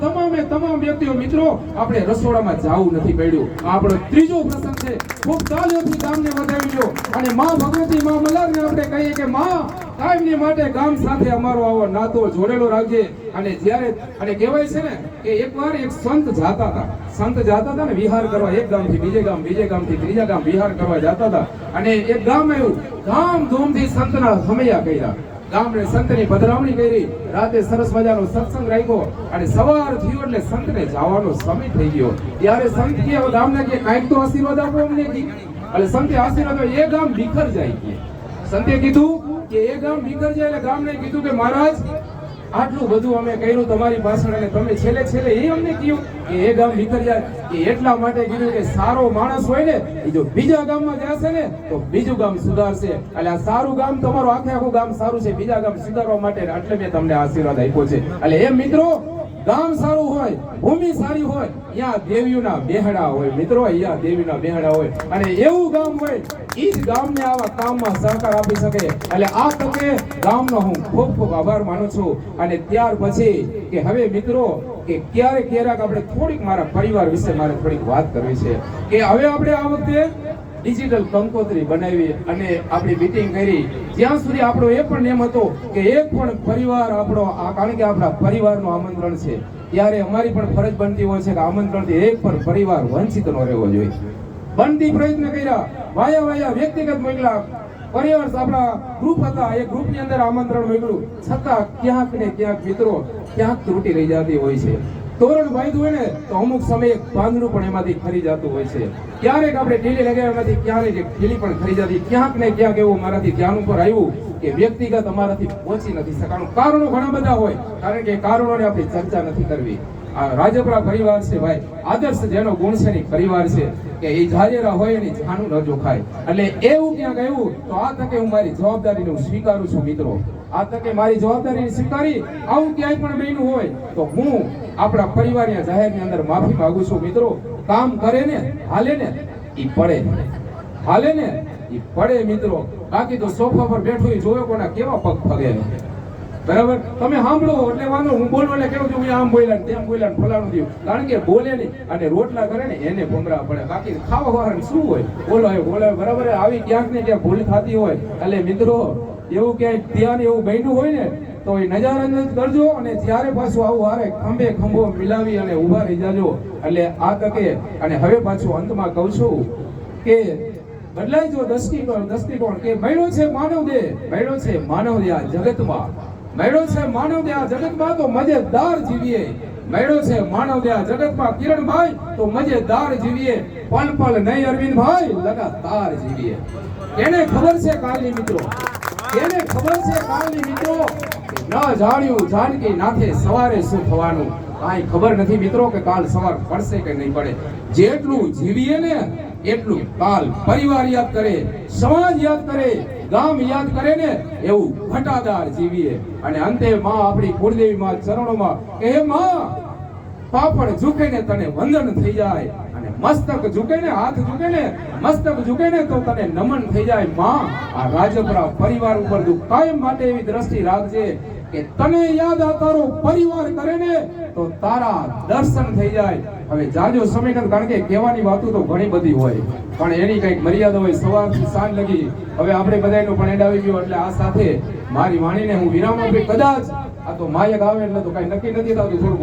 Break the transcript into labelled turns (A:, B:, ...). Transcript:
A: તમામે તમામ વ્યક્તિઓ, મિત્રો, આપણે રસોડામાં જવું નથી પડ્યું. આપણો ત્રીજો પ્રસંગ છે. ખૂબ તાલીઓથી ગામને વધાવી લો અને માં ભગવતી, માં મલારને આપણે કહીએ કે, માં કાયમની માટે ગામ સાથે અમારો આવો નાતો જોડેલો રાખજે. અને જ્યારે, અને કહેવાય છે ને કે એકવાર એક સંત જાતા હતા. સંત જાતા હતા ને વિહાર કરવા એક ગામથી બીજે ગામ, બીજે ગામથી ત્રીજા ગામ વિહાર કરવા જાતા હતા. અને એક ગામ આવ્યું. ધામધૂમથી સંતના સમયા કર્યા. ગામને સંતની પધરામણી કરી. રાતે સરસ મજાનો સત્સંગ રાખ્યો. અને સવાર થયો એટલે સંતને જવાનો સમય થઈ ગયો. ત્યારે સંત કે ગામને કે કાંઈક તો આશીર્વાદ આપો અમને એટલે સંતે આશીર્વાદ એ ગામ વિખર જાય કે. સંતે કીધું કે એ ગામ વિખર જાય એટલે ગામને કીધું કે મહારાજ, આટલું બધું અમે કર્યું તમારી પાછળ અને તમે છેલ્લે છેલ્લે એ અમને કહ્યું કે એ ગામ વિખર જાય કે એટલા માટે કીધું કે સારો માણસ હોય ને, એ જો બીજા ગામમાં જશે ને, તો બીજું ગામ સુધારશે. એટલે આ સારું ગામ તમારું, આખે આખું ગામ સારું છે. બીજા ગામ સુધારવા માટે એટલે મેં તમને આશીર્વાદ આપ્યો છે. એટલે એ મિત્રો ગામ સારું હોય, ભૂમિ સારી હોય ત્યાં દેવીઓના બેહડા હોય. મિત્રો, અહીંયા દેવીના બેહડા હોય. અને એવું ગામ હોય ઈ જ ગામને આવા કામમાં સહકાર આપી શકે. એટલે આ તકે ગામનો હું ખૂબ ખૂબ આભાર માનું છું. અને ત્યાર પછી કે હવે મિત્રો, કે ક્યારેક ક્યારેક આપણે થોડીક મારા પરિવાર વિશે મારે થોડીક વાત કરવી છે. કે હવે આપણે આ વખતે ડિજિટલ કંકોત્રી બનાવી અને આપણી મિટિંગ કરી. જ્યાં સુધી આપણો એ પણ નિયમ હતો કે એક પણ પરિવાર આપણો કારણ કે આપણા પરિવારનું આમંત્રણ છે. ત્યારે અમારી પણ ફરજ બનતી હોય છે કે આમંત્રણથી એક પણ પરિવાર વંચિત ન રહેવો જોઈએ. બનતી પ્રયત્ન કર્યા. વાયા વાયા વ્યક્તિગત મોકલા. પરિવાર આપણા ગ્રુપ હતા. એ ગ્રુપની અંદર આમંત્રણ મોકલું. છતાં ક્યાંક ને ક્યાંક મિત્રો ક્યાંક ત્રુટી રહી જતી હોય છે. તોરણ બાંધ્યું હોય ને, તો અમુક સમયે પાંદડું પણ એમાંથી ખરી જતું હોય છે. ક્યારેક આપણે ઢીલી લગાવ્યામાંથી ક્યારેક ઢીલી પણ ખરી જતી. ક્યાંક ને ક્યાંક એવું મારાથી ધ્યાન ઉપર આવ્યું કે વ્યક્તિગત અમારાથી પહોંચી નથી શકાનું કારણો ઘણા બધા હોય, કારણ કે કારણોને આપણે ચર્ચા નથી કરવી. રાજપરા પરિવાર છે ભાઈ, આદર્શ જેનો ગુણ છે ને પરિવાર છે કે એ જાજેરા હોય એની જાણું ન જોખાય. એટલે એવું ક્યાંક આવ્યું, તો આ તકે હું મારી જવાબદારીને હું સ્વીકારું છું મિત્રો. આ તકે મારી જવાબદારી સ્વીકારી, આવું ક્યાંય પણ બન્યું હોય, તો હું આપણા પરિવારના જાહેરની અંદર માફી માંગુ છું મિત્રો. કામ કરે ને, હાલે ને, ઈ પડે. હાલે ને, ઈ પડે મિત્રો. બાકી તો સોફા પર બેઠું જોયો કોના કેવા પગ ફગે. બરાબર? તમે સાંભળો, એટલે વાંધો હું બોલું એટલે કેવું છું આમ બોલ્યા ને તેમ બોલ્યા ને ફલાણું થયું. કારણ કે બોલે નહીં અને રોટલા કરે ને એને ભમરા પડે. બાકી ખાવા વાળા શું હોય? બોલો, એ બોલે, બરાબર આવી ક્યાંક ને ક્યાંક ભૂલ થતી હોય. એટલે મિત્રો, એવું ક્યાંય ધ્યાન એવું બન્યું હોય ને, તો એ નજરઅંદાજ કરજો અને જ્યારે પાછું આવું હારે ખંભે ખંભો મિલાવી અને ઊભા રહી જાજો. એટલે આ તકે અને હવે પાછું અંતમાં કહું છું કે બદલાય જો દ્રષ્ટિકોણ દ્રષ્ટિકોણ કે મળ્યો છે માનવ દેહ મળ્યો છે માનવ દેહ આ જગતમાં. મળ્યો છે માનવ આ જગતમાં, તો મજેદાર જીવીએ. મેળો છે માનવ આ જગતમાં કિરણભાઈ, તો મજેદાર જીવીએ. પલ પલ નહીં અરવિંદભાઈ, લગાતાર જીવીએ. એને ખબર છે કાલની મિત્રો? એને ખબર છે કાલની મિત્રો? ન જાણ્યું, જાનકી નાથે સવારે શું થવાનું? કાંઈ ખબર નથી મિત્રો કે કાલ સવાર પડશે કે નહીં પડે. જેટલું જીવીએ ને, એટલું કાલ પરિવાર યાદ કરે, સમાજ યાદ કરે. ગામ યાદ કરે ને એવું ઘટાદાર જીવીએ. અને અંતે માં આપણી કુળદેવી માં ચરણોમાં કે હે માં, પાપડ ઝૂકે ને તને વંદન થઈ જાય અને મસ્તક ઝૂકે ને હાથ ઝૂકે ને મસ્તક ઝૂકે ને તો તને નમન થઈ જાય. માં, આ રાજપરા પરિવાર ઉપર તું કાયમ માટે એવી દ્રષ્ટિ રાખજે કે તને યાદ આ પરિવાર કરે ને, તો તારા દર્શન થઈ જાય. હવે જાજો સમય નથી કારણ કે કહેવાની વાતો તો ઘણી બધી હોય. પણ એની કંઈક મર્યાદા હોય, સવારથી સાંજ લગી. હવે આપણે બધાયનો પણ એડ ગયો, એટલે આ સાથે મારી વાણીને હું વિરામ આપી કદાચ આ તો માયક આવે, એટલે તો કઈ નક્કી નથી થતું, થોડું